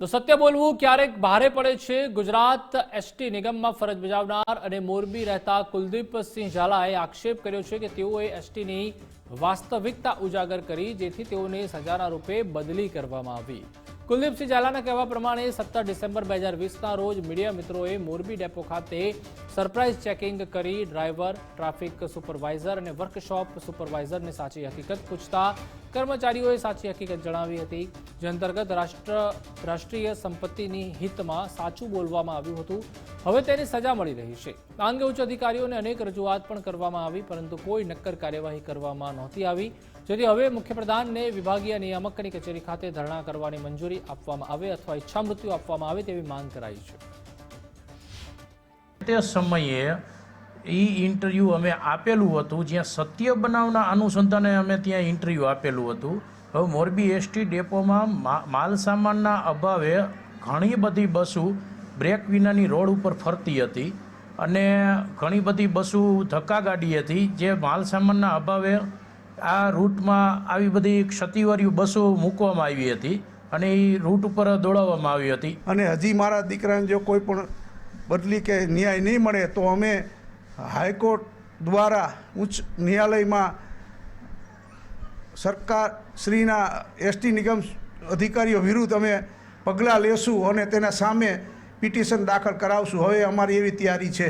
તો સત્ય બોલવું ક્યારેક ભારે પડે છે. ગુજરાત એસટી નિગમમાં ફરજ બજાવનાર અને મોરબી રહેતા કુલદીપસિંહ ઝાલાએ આક્ષેપ કર્યો છે કે તેઓએ એસટીની વાસ્તવિકતા ઉજાગર કરી, જેથી તેઓને સજાના રૂપે બદલી કરવામાં આવી. કુલદીપસિંહ ઝાલાના કહેવા પ્રમાણે સત્તર ડિસેમ્બર બે હજાર વીસના રોજ મીડિયા મિત્રોએ મોરબી ડેપો ખાતે સરપ્રાઇઝ ચેકિંગ કરી ડ્રાઈવર, ટ્રાફિક સુપરવાઇઝર અને વર્કશોપ સુપરવાઇઝરને સાચી હકીકત પૂછતા કર્મચારીઓએ સાચી હકીકત જણાવી હતી. જે અંતર્ગત રાષ્ટ્ર, રાષ્ટ્રીય સંપત્તિની હિતમાં સાચું બોલવામાં આવ્યું હતું. હવે તેની સજા મળી રહી છે. આ અંગે ઉચ્ચ અધિકારીઓને અનેક રજૂઆત પણ કરવામાં આવી, પરંતુ કોઈ નક્કર કાર્યવાહી કરવામાં નહોતી આવી. જેથી હવે મુખ્યપ્રધાનને વિભાગીય નિયામકની કચેરી ખાતે ધરણા કરવાની મંજૂરી આપવામાં આવે અથવા ઈચ્છા મૃત્યુ આપવામાં આવે તેવી માંગ કરાઈ છે. તે સમયે એ ઇન્ટરવ્યૂ અમે આપેલું હતું, જ્યાં સત્ય બનાવના અનુસંધાને અમે ત્યાં ઇન્ટરવ્યૂ આપેલું હતું. હવે મોરબી એસટી ડેપોમાં માલ સામાનના અભાવે ઘણી બધી બસો બ્રેક વિનાની રોડ ઉપર ફરતી હતી અને ઘણી બધી બસો ધક્કા ગાડી હતી, જે માલ સામાનના અભાવે આ રૂટમાં આવી બધી ક્ષતિવારી બસો મૂકવામાં આવી હતી અને એ રૂટ ઉપર દોડાવવામાં આવી હતી. અને હજી મારા દીકરાને જો કોઈ પણ બદલી કે ન્યાય નહીં મળે તો અમે હાઈકોર્ટ દ્વારા ઉચ્ચ ન્યાયાલયમાં સરકાર શ્રીના એસટી નિગમ અધિકારીઓ વિરુદ્ધ અમે પગલાં લેશું અને તેના સામે પિટિશન દાખલ કરાવશું. હવે અમારી એવી તૈયારી છે.